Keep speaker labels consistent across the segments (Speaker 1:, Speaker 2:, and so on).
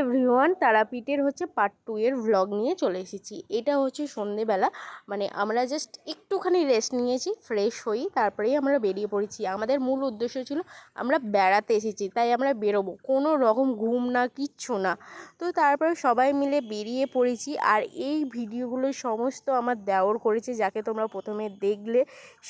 Speaker 1: Everyone তারাপীঠের হচ্ছে part two এর ভ্লগ নিয়ে চলে এসেছি। এটা হচ্ছে সন্ধেবেলা মানে আমরা জাস্ট একটুখানি রেস্ট নিয়েছি ফ্রেশ হই, তারপরেই আমরা বেরিয়ে পড়েছি। আমাদের মূল উদ্দেশ্য ছিল, আমরা বেড়াতে এসেছি, তাই আমরা বেরোবো। কোনো রকম ঘুম না, কিচ্ছু না। তো তারপরে সবাই মিলে বেরিয়ে পড়েছি, আর এই ভিডিওগুলো সমস্ত আমার দেওর করেছে, যাকে তোমরা প্রথমে দেখলে,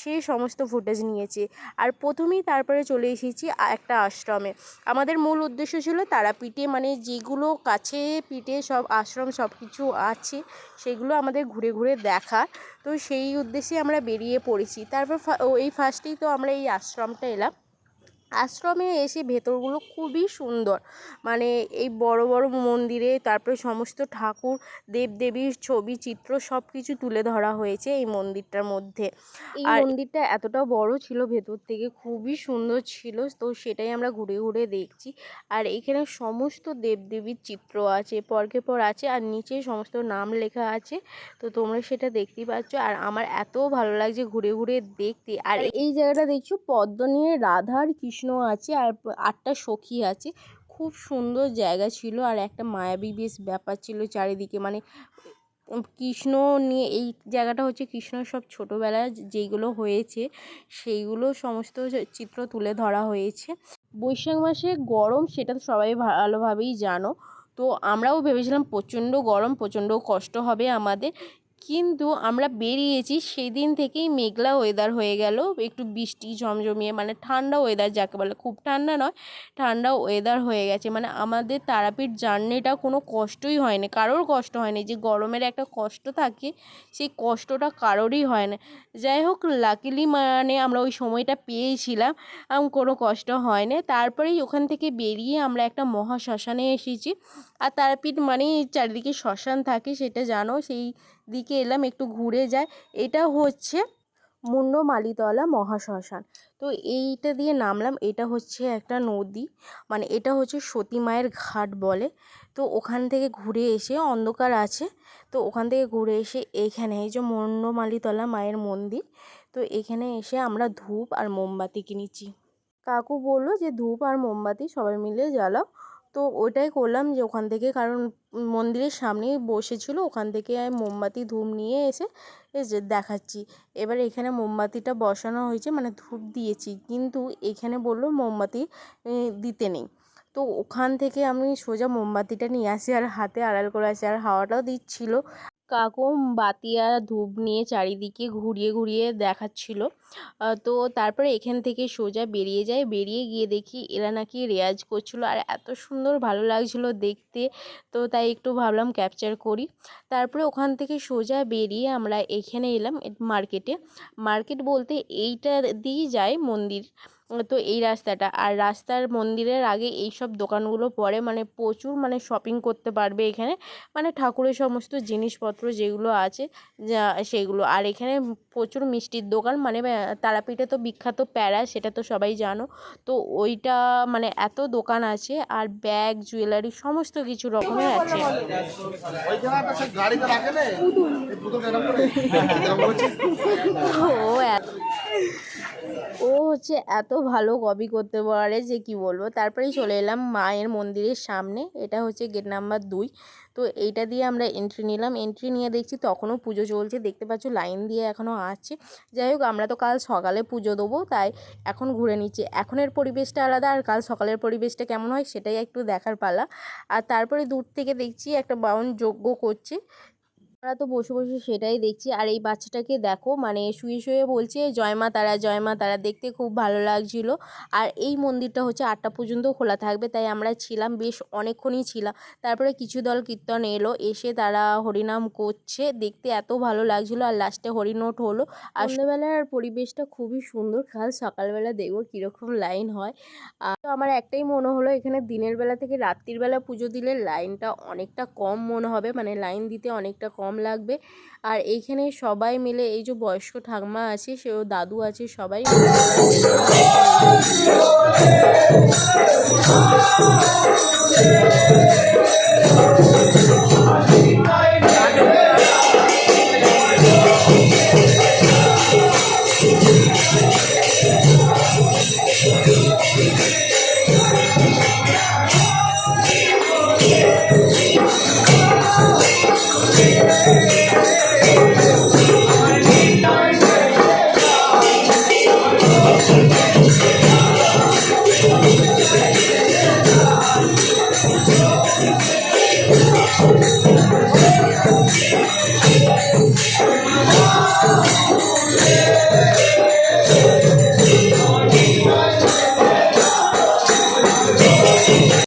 Speaker 1: সে সমস্ত ফুটেজ নিয়েছে। আর প্রথমেই তারপরে চলে এসেছি একটা আশ্রমে। আমাদের মূল উদ্দেশ্য ছিল তারাপীঠে মানে যেগুলো কাছে পিঠে সব আশ্রম সব কিছু আছে, সেগুলো আমাদের ঘুরে ঘুরে দেখা তো সেই উদ্দেশ্যে আমরা বেরিয়ে পড়েছি। তারপর এই ফার্স্টেই তো আমরা এই আশ্রমটা এলাম। আশ্রমে এসে ভেতরগুলো খুবই সুন্দর। মানে এই বড় বড় মন্দিরে তারপরে সমস্ত ঠাকুর দেবদেবীর ছবি চিত্র সব কিছু তুলে ধরা হয়েছে এই মন্দিরটার মধ্যে। এই
Speaker 2: আর-
Speaker 1: মন্দিরটা এতটা বড় ছিল ভেতর থেকে খুবই সুন্দর ছিল তো সেটাই আমরা ঘুরে ঘুরে দেখছি। আর এখানে সমস্ত দেবদেবীর চিত্র আছে পরকে পর আছে আর নিচে সমস্ত নাম লেখা আছে তো তোমরা সেটা দেখতেই পাচ্ছ। আর আমার এত ভালো লাগছে ঘুরে ঘুরে দেখতে। আর এই জায়গাটা দেখছ পদ্ম নিয়ে রাধার আর কৃষ্ণ আছে আর আটটা সখী আছে। খুব সুন্দর জায়গা ছিল আর একটা মায়াবী বেশ ব্যাপার ছিল চারিদিকে। মানে কৃষ্ণ নিয়ে এই জায়গাটা হচ্ছে কৃষ্ণর সব ছোটোবেলায় যেইগুলো হয়েছে সেইগুলো সমস্ত চিত্র তুলে ধরা হয়েছে। বৈশাখ মাসে গরম সেটা তো সবাই ভালোভাবেই জানো। তো আমরাও ভেবেছিলাম প্রচণ্ড গরম, প্রচণ্ড কষ্ট হবে আমাদের। কিন্তু আমরা বেরিয়েছি সেই দিন থেকেই মেঘলা ওয়েদার হয়ে গেল। একটু বৃষ্টি ঝমঝমিয়ে মানে ঠান্ডা ওয়েদার যাকে বলে, খুব ঠান্ডা নয়, ঠান্ডা ওয়েদার হয়ে গেছে। মানে আমাদের তারাপীঠ জার্নিটা কোনো কষ্টই হয়নি, কারোর কষ্ট হয়নি। যে গরমের একটা কষ্ট থাকে, সেই কষ্টটা কারোরই হয় না যাই হোক লাকিলি মানে আমরা ওই সময়টা পেয়েছিলাম কোনো কষ্ট হয় না তারপরেই ওখান থেকে বেরিয়ে আমরা একটা মহা শ্মশানে এসেছি। আর তারাপীঠ মানেই চারিদিকে শ্মশান থাকে, সেটা জানো, সেই দিকে এলাম, একটু ঘুরে যায় এটা হচ্ছে মুন্ডমালিতলা মহাশ্মশান। তো এইটা দিয়ে নামলাম, এটা হচ্ছে একটা নদী। মানে এটা হচ্ছে সতী মায়ের ঘাট বলে। তো ওখান থেকে ঘুরে এসে অন্ধকার আছে। তো ওখান থেকে ঘুরে এসে এইখানে এই যে মুন্ডমালিতলা মায়ের মন্দির, তো এখানে এসে আমরা ধূপ আর মোমবাতি কিনেছি। কাকু বলল যে ধূপ আর মোমবাতি সবাই মিলে জ্বালাও। তো ওটাই করলাম যে ওখান থেকে, কারণ মন্দিরের সামনেই বসেছিল, ওখান থেকে আমি মোমবাতি, ধূপ নিয়ে এসে এসে দেখাচ্ছি। এবার এখানে মোমবাতিটা বসানো হয়েছে মানে ধূপ দিয়েছি, কিন্তু এখানে বলল মোমবাতি দিতে নেই। তো ওখান থেকে আমি সোজা মোমবাতিটা নিয়ে আসি, আর হাতে আড়াল করে আসি, আর হাওয়াটাও দিচ্ছিল। কাকু বাতি আর ধূপ নিয়ে চারিদিকে ঘুরিয়ে ঘুরিয়ে দেখাচ্ছিল। তো তারপরে এখান থেকে সোজা বেরিয়ে যায়। বেরিয়ে গিয়ে দেখি এরা নাকি রেয়াজ করছিল। আর এত সুন্দর ভালো লাগছিল দেখতে। তো তাই একটু ভাবলাম ক্যাপচার করি। তারপরে ওখান থেকে সোজা বেরিয়ে আমরা এখানে এলাম মার্কেটে মার্কেট বলতে এইটা দিয়েই যায় মন্দির। তো এই রাস্তাটা। আর রাস্তার মন্দিরের আগে এই সব দোকানগুলো পড়ে মানে প্রচুর মানে শপিং করতে পারবে এখানে। মানে ঠাকুরের সমস্ত জিনিসপত্র যেগুলো আছে যা সেগুলো। আর এখানে প্রচুর মিষ্টির দোকান। মানে তারাপীঠে তো বিখ্যাত প্যারা সেটা তো সবাই জানো। তো ওইটা মানে এত দোকান আছে আর ব্যাগ জুয়েলারি সমস্ত কিছু রকমের আছে।
Speaker 3: গাড়িতে রাখে না এই পুতুল এরকম করে এরকম করছে।
Speaker 1: ও এত- হচ্ছে এত ভালো কপি করতে পারে যে কি বলব? তারপরেই চলে এলাম মায়ের মন্দিরের সামনে। এটা হচ্ছে গেট নাম্বার দুই। তো এইটা দিয়ে আমরা এন্ট্রি নিলাম। এন্ট্রি নিয়ে দেখছি তখনও পুজো চলছে। দেখতে পাচ্ছ লাইন দিয়ে এখনও আছে যাই হোক, আমরা তো কাল সকালে পুজো দেবো, তাই এখন ঘুরে নিচ্ছি। এখনের পরিবেশটা আলাদা, আর কাল সকালের পরিবেশটা কেমন হয় সেটাই একটু দেখার পালা। আর তারপরে দূর থেকে দেখছি একটা বাউন যজ্ঞ করছে। আমরা তো বসে বসে সেটাই দেখছি। আর এই বাচ্চাটাকে দেখো মানে শুয়ে শুয়ে বলছে, জয় মা তারা, জয় মা তারা। দেখতে খুব ভালো লাগছিল। আর এই মন্দিরটা হচ্ছে আটটা পর্যন্ত খোলা থাকবে, তাই আমরা ছিলাম, বেশ অনেকক্ষণই ছিলাম। তারপরে কিছু দল কীর্তন এলো, এসে তারা হরিনাম করছে, দেখতে এত ভালো লাগছিল। আর লাস্টে হরিনোট হলো। আর সন্ধ্যেবেলার পরিবেশটা খুবই সুন্দর। কাল সকালবেলা দেখব কীরকম লাইন হয়। আর তো আমার একটাই মনে হলো, এখানে দিনের বেলা থেকে রাত্রির বেলা পুজো দিলে লাইনটা অনেকটা কম মনে হবে। মানে লাইন দিতে অনেকটা কম কম লাগবে। আর এইখানে সবাই মিলে এই যে বয়স্ক ঠাকমা আছে সে ও দাদু আছে সবাই। Thank you.